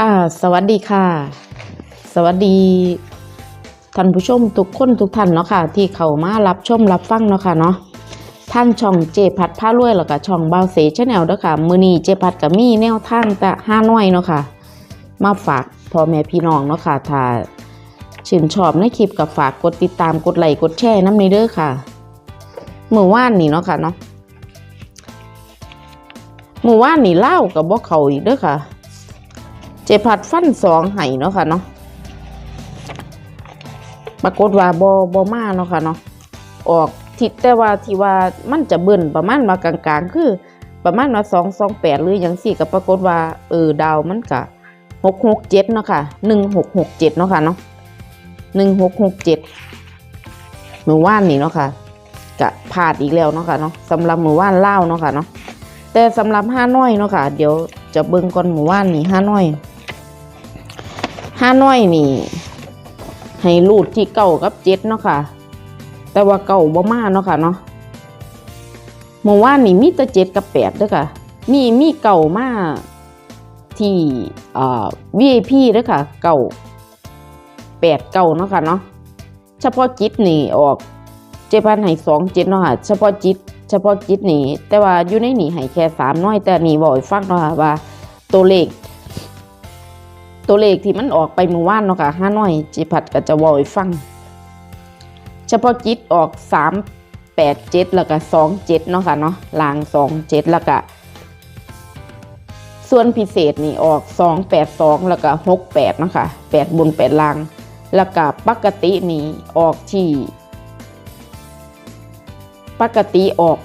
ค่ะ สวัสดีค่ะ สวัสดีท่านผู้ชมทุกคนทุกท่านเนาะค่ะ ที่เข้ามารับชมรับฟังเนาะค่ะเนาะท่านช่องเจพัดผ้ารวยแล้วก็ช่องเบาเสชแนลเด้อค่ะ มือนี้เจพัดก็มีแนวทางแต่ห้าน้อยเนาะค่ะ มาฝากพ่อแม่พี่น้องเนาะค่ะถ้าชื่นชอบในคลิปก็ฝากกดติดตามกดไลค์กดแชร์น้ำในเด้อค่ะเมื่อวานนี่เนาะค่ะเนาะเมื่อวานนี่เล่ากับบ่เขาอีกเด้อค่ะ เจพัดฟันสองไห้เนาะค่ะเนาะปรากฏว่าบอบอมาเนาะค่ะเนาะออกทิศแต่ว่าที่ว่ามันจะเบิ่นประมาณว่ากลางๆ คือประมาณว่าสองสองแปดหรืออย่างสี่ก็ปรากฏว่าเออดาวมันกะหกหกเจ็ดเนาะค่ะหนึ่งหกหกเจ็ดเนาะค่ะเนาะหนึ่งหกหกเจ็ดมือว่านนี่เนาะค่ะกะพลาดอีกแล้วเนาะค่ะเนาะสำหรับมือว่านเล่าเนาะค่ะเนาะแต่สำหรับห้าน้อยเนาะค่ะ เดี๋ยวจะเบิ่งก่อนมือว่านนี่ห้าน้อย ห้าน้อยนี่ ให้รูดที่เก่ากับเจ็ดเนาะค่ะ แต่ว่าเก่าบ่มาเนาะค่ะเนาะเมื่อวานนี่มีแต่เจ็ดกับแปดด้อค่ะ มีมีเก่ามาที่เอ่อ VIP ด้อค่ะ เก่าแปดเก่าเนาะค่ะเนาะเฉพาะจิตนี่ออกเจ็ดพันให้สองเจ็ดเนาะค่ะเฉพาะจิต เฉพาะจิตนี่แต่ว่าอยู่ในนี่ให้แค่สามน้อยแต่นี่บอกฟังเนาะค่ะว่าตัวเลข ตัวเลขที่มันออกไปเมื่อวานเนาะค่ะห้าน้อยจิพัดก็จะวอยฟัง เฉพาะจิตออกสามแปดเจ็ดแล้วก็สองเจ็ดเนาะค่ะเนาะลางสองเจ็ดแล้วก็ส่วนพิเศษนี่ออกสองแปดสองแล้วก็หกแปดเนาะค่ะแปดบนแปดลาง แล้วก็ปกตินี่ออกที่ปกติออก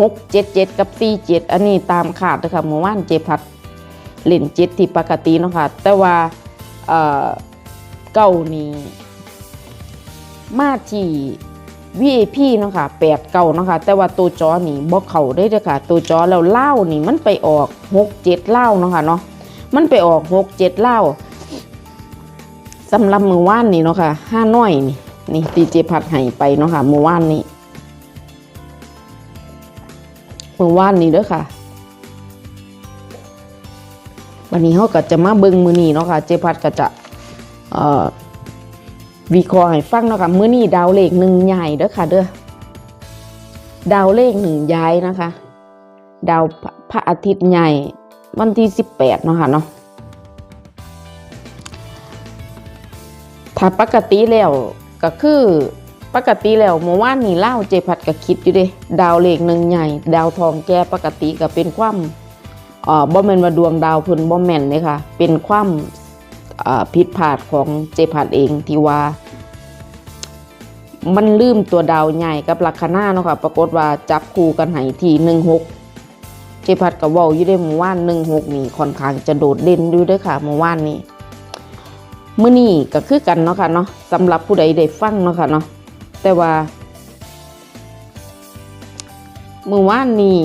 หกเจ็ดเจ็ดกับสี่เจ็ดอันนี้ตามขาดเลยค่ะเมื่อวานเจพัด เล่นจ็ดที่ปกติเนาะค่ะแต่ว่าเอ่อเก้านี้มาที่ VIP เนาะค่ะแปดเก้าเนาะค่ะแต่ว่าตัวจอนี่บ่เข้าได้เด้อค่ะ ตัวจอแล้วเล่านี่มันไปออกหกเจ็ดเล่าเนาะค่ะเนาะมันไปออกหกเจ็ดเล่าสำหรับมือว่านนี่เนาะค่ะห้าน้อยนี่นี่ตีเจพัดให้ไปเนาะค่ะมือว่านนี่มือว่านนี่เด้อค่ะ วันนี้เขาก็จะมาเบิ่งมือนี้เนาะค่ะเจพัดก็จะวิเคราะห์ให้ฟังเนาะค่ะมือนี้ดาวเลขหนึ่งใหญ่เด้อค่ะเด้อดาวเลขหนึ่งย้ายนะคะ ดาวพระอาทิตย์ใหญ่วันที่สิบแปดเนาะค่ะเนาะถ้าปกติแล้วก็คือปกติแล้วเมื่อวานนี้เล่าเจพัดก็คิดอยู่เด้ดาวเลขหนึ่งใหญ่ ดาวทองแก่ปกติก็เป็นความ บ่แม่นว่าดวงดาวเพิ่นบ่แม่นเลยค่ะ เป็นความผิดพลาดของเจพัดเองที่ว่า มันลืมตัวดาวใหญ่กับลัคนาเนาะค่ะปรากฏว่าจับคู่กันให้ที่16เจพัดก็เว้าอยู่ได้เมื่อวาน16นี่ค่อนข้างจะโดดเด่นอยู่เด้อค่ะเมื่อวานนี้มื้อนี้ก็คือกันเนาะค่ะเนาะสำหรับผู้ใดได้ฟังเนาะค่ะเนาะแต่ว่าเมื่อวานนี้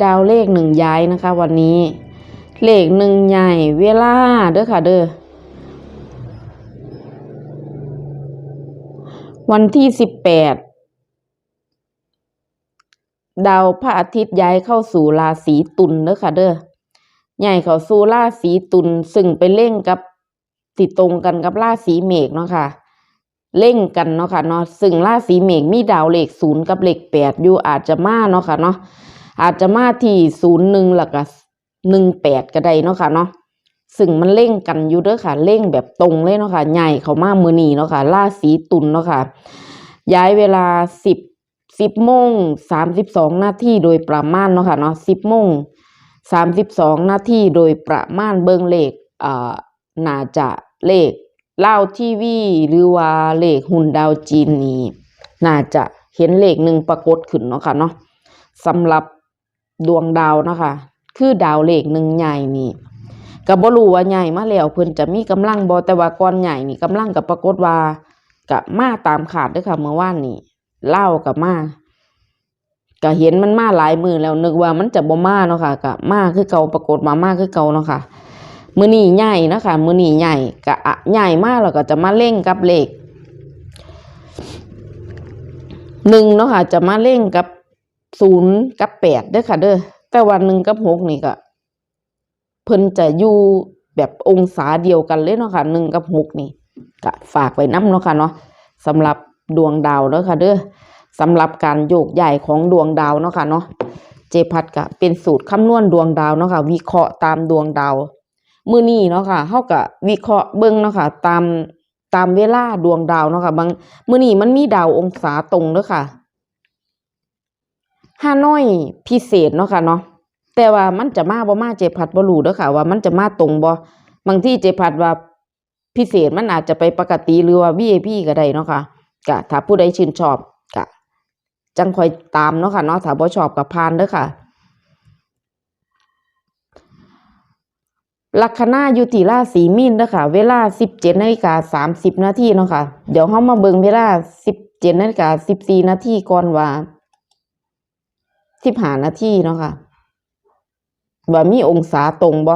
ดาวเลขหนึ่งย้ายนะคะ วันนี้ เลขหนึ่งใหญ่เวลาเด้อค่ะเด้อวันที่สิบแปดดาวพระอาทิตย์ย้ายเข้าสู่ราศีตุลเด้อค่ะเด้อใหญ่เข้าสู่ราศีตุลซึ่งไปเล่งกับติดตรงกันกับราศีเมษเนาะค่ะเล่งกันเนาะค่ะเนาะซึ่งราศีเมษมีดาวเลขศูนย์กับเลขแปดอยู่อาจจะมาเนาะค่ะเนาะ อาจจะมาที่ศูนย์หนึ่งแล้วก็หนึ่งแปดก็ได้เนาะค่ะเนาะซึ่งมันเล่งกันอยู่เด้อค่ะเล่งแบบตรงเลยเนาะค่ะใหญ่เขามามือนีเนาะค่ะราศีตุลเนาะค่ะ ย้ายเวลาสิบสิบโมงสามสิบสองนาทีโดยประมาณเนาะค่ะเนาะสิบโมงสามสิบสองนาทีโดยประมาณเบิงเลขอ่าน่าจะเลขเล่าทีวีหรือว่าเลขหุ่นดาวจีนนี้น่าจะเห็นเลขหนึ่งปรากฏขึ้นเนาะค่ะเนาะสำหรับ ดวงดาวนะคะ คือดาวเลขหนึ่งใหญ่นี่ก็บ่รู้ว่าใหญ่มาแล้วเพิ่นจะมีกำลังบ่แต่ว่าก่อนใหญ่นี่กำลังกับปรากฏว่าก็มาตามขาดด้อค่ะเมื่อวานนี่เล่ากับมาก็เห็นมันมาหลายมือแล้วนึกว่ามันจะบ่มาเนาะค่ะก็มาคือเก่าปรากฏมามาคือเก่าเนาะค่ะมื้อนี้ใหญ่นะค่ะมื้อนี้ใหญ่กะใหญ่มากแล้วก็จะมาเล่งกับเลขหนึ่งเนาะค่ะจะมาเล่งกับ ศูนย์กับแปดเด้อค่ะ เด้อแต่ว่าหนึ่งกับหกนี่ก็เพิ่นจะอยู่แบบองศาเดียวกันเลยเนาะค่ะหนึ่งกับหกนี่ก็ฝากไว้น้ำเนาะค่ะเนาะสำหรับดวงดาวเด้อค่ะ เด้อสำหรับการโยกย้ายของดวงดาวเนาะค่ะเนาะเจพัดก็เป็นสูตรคำนวณดวงดาวเนาะค่ะ วิเคราะห์ตามดวงดาวมือนี้เนาะค่ะเฮาก็วิเคราะห์เบิ่งเนาะค่ะ ตามตามเวลาดวงดาวเนาะค่ะบางมือนี้มันมีดาวองศาตรงเด้อค่ะ ฮานอยพิเศษเนาะค่ะเนาะแต่ว่ามันจะมาบ่มาเจพัดบ่รู้เด้อค่ะ ว่ามันจะมาตรงบ่บางที่เจพัดว่าพิเศษมันอาจจะไปปกติหรือว่า VIP ก็ได้เนาะค่ะก็ถ้าผู้ใดชื่นชอบก็จังคอยตามเนาะค่ะเนาะถ้าบ่ชอบก็ผ่านเด้อค่ะลัคนาอยู่ที่ราศีมีนเด้อค่ะ เวลาสิบเจ็ดนาฬิกาสามสิบนาทีเนาะค่ะ เดี๋ยวเฮามาเบิ่งเวลาสิบเจ็ดนาฬิกาสิบสี่นาทีก่อนว่า สิบหานาทีเนาะค่ะว่ามีองศาตรงบ่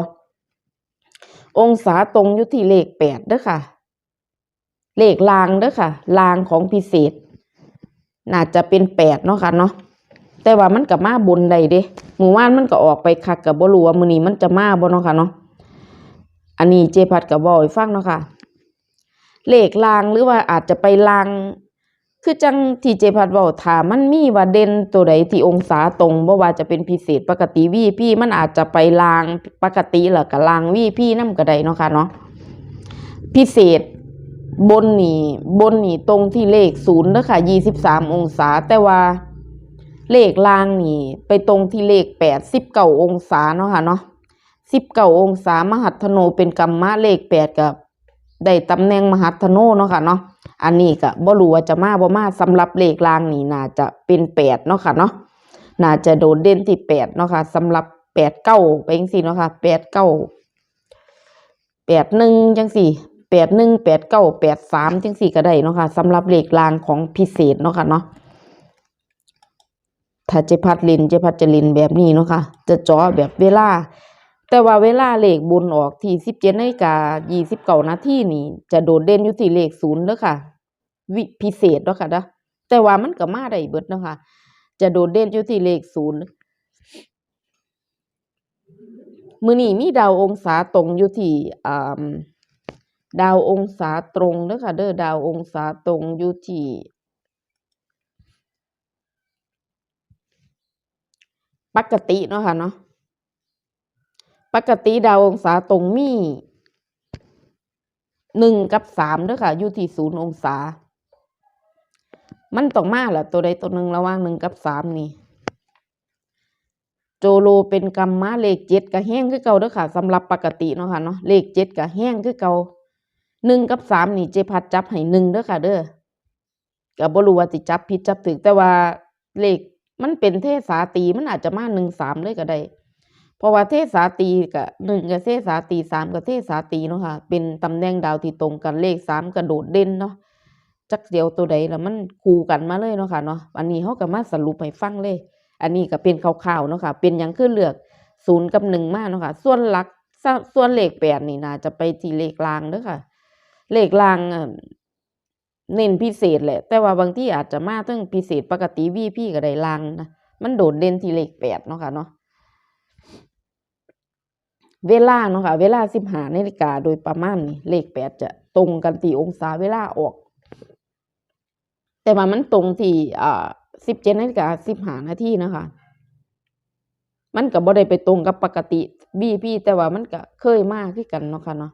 องศาตรงอยู่ที่เลขแปดเด้อค่ะ เลขลางเด้อค่ะ ลางของพิเศษ น่าจะเป็นแปดเนาะค่ะเนาะแต่ว่ามันก็มาบนใดเด้หมู่ว่านมันก็ออกไปคักกับบ่รู้ว่ามื้อนี้มันจะมาบ่เนาะค่ะเนาะอันนี้เจพัดกับบอกให้ฟังเนาะค่ะ เลขลางหรือว่าอาจจะไปลาง คือจังที่เจพัดบอกถามันมีว่าเด่นตัวใดที่องศาตรงบ่ว่าจะเป็นพิเศษปกติวีพี่มันอาจจะไปลางปกติแล้วก็ลางวีพี่นำก็ได้เนาะค่ะเนาะพิเศษบนนี่บนนี่ตรงที่เลขศูนย์เด้อค่ะยี่สิบสามองศา แต่ว่าเลขล่างนี่ ไปตรงที่เลขแปดสิบเก้าองศาเนาะค่ะเนาะสิบเก้าองศามหัตถโนเป็นกรรมะเลขแปดกับ ได้ตำแหน่งมหัตถโนเนาะค่ะเนาะอันนี้ก็บ่รู้ว่าจะมาบ่มาสำหรับเลขลางนี่น่าจะเป็นแปดเนาะค่ะเนาะน่าจะโดดเด่นที่แปดเนาะค่ะสำหรับแปดเก้าไปจังซี่เนาะค่ะแปดเก้าแปดหนึ่งจังสี่แปดหนึ่งแปดเก้าแปดสามจังสี่ก็ได้เนาะค่ะสำหรับเลขรางของพิเศษเนาะค่ะเนาะถ้าเจพัดลินเจพัดจะลินแบบนี้เนาะค่ะจะจาะแบบเวลา แต่ว่าเวลาเลขบุญออกที่สิบเจ็ดนาฬิกายี่สิบเก้านาทีนี่ จะโดดเด่นอยู่ที่เลขศูนย์เด้อค่ะ วิพิเศษเนาะค่ะนะแต่ว่ามันก็มาได้เบิดเนาะค่ะ จะโดดเด่นอยู่ที่เลขศูนย์มือนี้มีดาวองศาตรงอยู่ที่ดาวองศาตรงเด้อค่ะ เด้อดาวองศาตรงอยู่ที่ปกติเนาะค่ะเนาะ ปกติดาวองศาตรงมีหนึ่งกับสามเด้อค่ะ อยู่ที่ศูนย์องศา มันต้องมาแหละตัวใดตัวหนึ่งระหว่างหนึ่งกับสามนี่ โจโลเป็นกรรมะเลขเจ็ดก็แห้งคือเก่าเด้อค่ะสำหรับปกติเนาะค่ะเนาะเลขเจ็ดก็แห้งคือเก่าหนึ่งกับสามนี่เจพัดจับให้หนึ่งเด้อค่ะเด้อก็บ่รู้ว่าสิจับผิดจับถูกแต่ว่าเลขมันเป็นเทศาตีมันอาจจะมาหนึ่งสามเลยก็ได้ เพราะว่าเทศาตีกับหนึ่งกับเทศาตีสามกับเทศาตีเนาะค่ะ เป็นตำแหน่งดาวที่ตรงกันเลขสามกระโดดเด่นเนาะจักเดียวตัวใดแล้วมันคู่กันมาเลยเนาะค่ะเนาะอันนี้เขาก็มาสรุปให้ฟังเลย อันนี้ก็เป็นคร่าวๆเนาะค่ะ เป็นหยังคือเลือกศูนย์กับหนึ่งมากเนาะค่ะ ส่วนหลักส่วนเลขแปดนี่น่าจะไปที่เลขลางเด้อค่ะ เลขลางเอ่อเน้นพิเศษแหละ แต่ว่าบางที่อาจจะมาตั้งพิเศษปกติวีพี่ก็ได้ลางนะมันโดดเด่นที่เลขแปดเนาะค่ะเนาะ เวลาเนาะค่ะเวลาสิบห้านาฬิกาโดยประมาณนี่เลขแปดจะตรงกันตีองศาเวลาออก แต่ว่ามันตรงที่อ่าสิบเจ็ดนาฬิกาสิบห้านาทีนะคะ มันก็บ่ได้ไปตรงกับปกติบีพี่แต่ว่ามันก็เคยมากคือกันเนาะค่ะเนาะ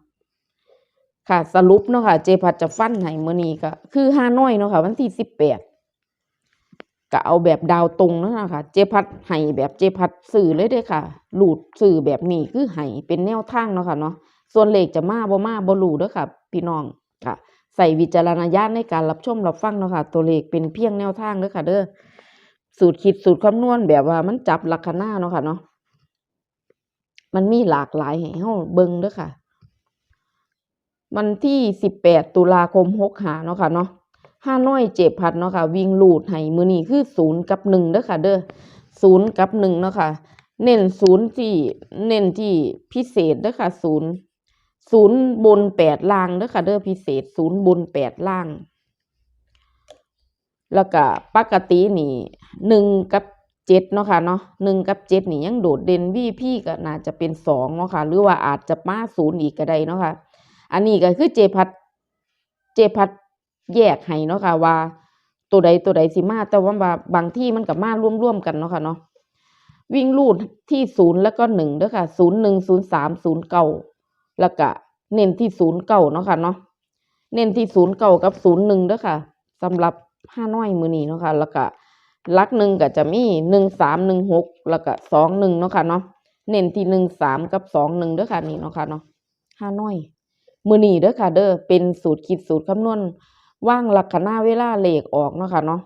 ค่ะสรุปเนาะค่ะเจพัดจะฟันให้มื้อนี้ก็คือฮาน้อยเนาะค่ะวันที่สิบแปด ก็เอาแบบดาวตรงเนะค่ะเจพัดให้แบบเจพัดสื่อเลยเด้อค่ะ หลุดสื่อแบบนี้คือให้เป็นแนวทางเนาะค่ะเนาะส่วนเลขจะมาบ่มาบ่รู้เด้อค่ะ พี่น้องค่ะ ใส่วิจารณญาณในการรับชมรับฟังเนาะค่ะ ตัวเลขเป็นเพียงแนวทางเด้อค่ะ เด้อสูตรคิดสูตรคำนวณแบบว่ามันจับลัคนาเนาะค่ะเนาะมันมีหลากหลายให้เฮาเบิ่งเด้อค่ะ วันที่สิบแปดตุลาคมหกหาเนาะค่ะเนาะ ห้าน้อยเจ็บพัดเนาะค่ะวิ่งลูดให้มือนี้คือศูนย์กับหนึ่งเด้อค่ะ เด้อศูนย์กับหนึ่งเนาะค่ะ เน้นศูนย์ที่เน้นที่พิเศษเด้อค่ะศูนย์ศูนย์บนแปดล่างเด้อค่ะ เด้อพิเศษศูนย์บนแปดล่าง แล้วก็ปกตินี่หนึ่งกับเจ็ดเนาะค่ะเนาะหนึ่งกับเจ็ดนี่ยังโดดเด่น VP ก็น่าจะเป็นสองเนาะค่ะ หรือว่าอาจจะมาศูนย์อีกก็ได้เนาะค่ะ อันนี้ก็คือเจพัดเจพัด แยกให้เนาะค่ะว่า ตัวใดตัวใดสิมา แต่ว่าบาบางที่มันก็มาร่วมๆกันเนาะค่ะเนาะวิ่งรูดที่ศูนย์แล้วก็หนึ่งเด้อค่ะศูนย์หนึ่งศูนย์สามศูนย์เก้าแล้วก็เน้นที่ศูนย์เก้าเนาะค่ะเนาะเน้นที่ศูนย์เก้ากับศูนย์หนึ่งเด้อค่ะสำหรับห้าน้อยมือนี้เนาะค่ะแล้วก็ลักหนึ่งก็จะมีหนึ่งสามหนึ่งหกแล้วก็สองหนึ่งเนาะค่ะเนาะเน้นที่หนึ่งสามกับสองหนึ่งเด้อค่ะนี่เนาะค่ะเนาะห้าน้อยมือนี้เด้อค่ะเด้อเป็นสูตรคิดสูตรคำนวณ ว่างลักษณะเวลาเลขออกเนาะค่ะเนาะ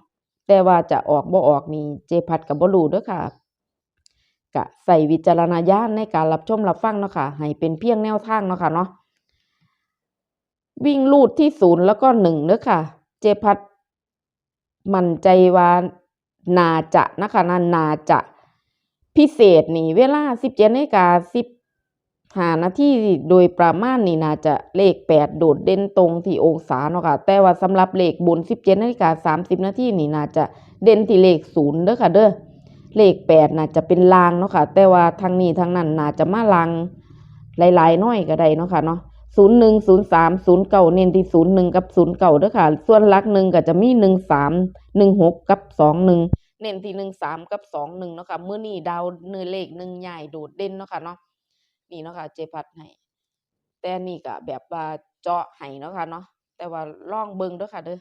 แต่ว่าจะออกบ่ออกนี่เจพัดกับบ่รู้เด้อค่ะกะใส่วิจารณญาณในการรับชมรับฟังเนาะค่ะให้เป็นเพียงแนวทางเนาะค่ะเนาะวิ่งลูดที่ศูนย์แล้วก็หนึ่งเด้อค่ะ เจพัดมั่นใจว่านาจะนะคะนั่นนาจะพิเศษนี่เวลาสิบเจ็ดนาฬิกาสิบ หานาทีโดยประมาณนี่น่าจะเลขแปดโดดเด่นตรงที่องศาเนาะค่ะแต่ว่าสำหรับเลขบนสิบเจ็ดนาฬิกาสามสิบนาทีนี่น่าจะเด่นที่เลขศูนย์เด้อค่ะเด้อเลขแปดน่าจะเป็นลางเนาะค่ะแต่ว่าทางนี้ทางนั้นน่าจะมาลางหลายๆน้อยก็ได้เนาะค่ะเนาะศูนย์หนึ่งศูนย์สามศูนย์เก่าเน้นที่ศูนย์หนึ่งกับศูนย์เก่าเด้อค่ะ ส่วนลักหนึ่งก็จะมีหนึ่งสามหนึ่งหกกับสองหนึ่งเน้นที่หนึ่งสามกับสองหนึ่งเนาะค่ะมื้อนี้ดาวเนื้อเลขหนึ่งใหญ่โดดเด่นเนาะค่ะเนาะ นี่เนาะค่ะเจพัดให้แต่นี่ก็แบบว่าเจาะให้เนาะค่ะเนาะแต่ว่าล่องเบิงด้อค่ะเด้อ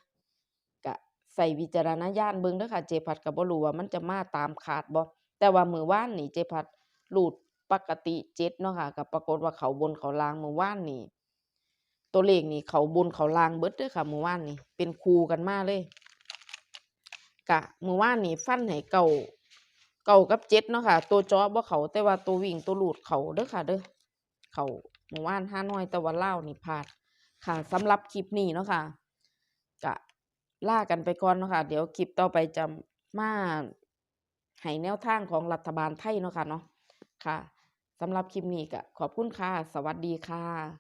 ก็ใส่วิจารณญาณเบิงด้อค่ะเจพัดก็บ่รู้ว่ามันจะมาตามขาดบ่แต่ว่ามื้อวานนี่เจพัดรูดปกติเจ็ดเนาะค่ะก็ปรากฏว่าเขาบนเขาล่างมื้อวานนี่ตัวเลขนี่เขาบนเขาล่างเบิดเด้อค่ะมือวานนี่เป็นคู่กันมาเลยกะมือวานนี่ฟันให้เก่า เก่ากับเจ็ดเนาะค่ะ ตัวจอบ่เขาแต่ว่าตัววิ่งตัวหลุดเขาเด้อค่ะ เด้อเขาเมื่อวานห้าน้อยแต่ว่าเล่านี่พลาดค่ะสำหรับคลิปนี้เนาะค่ะกะล่ากันไปก่อนเนาะค่ะ เดี๋ยวคลิปต่อไปจะมาให้แนวทางของรัฐบาลไทยเนาะค่ะเนาะค่ะสำหรับคลิปนี้ก็ขอบคุณค่ะ สวัสดีค่ะ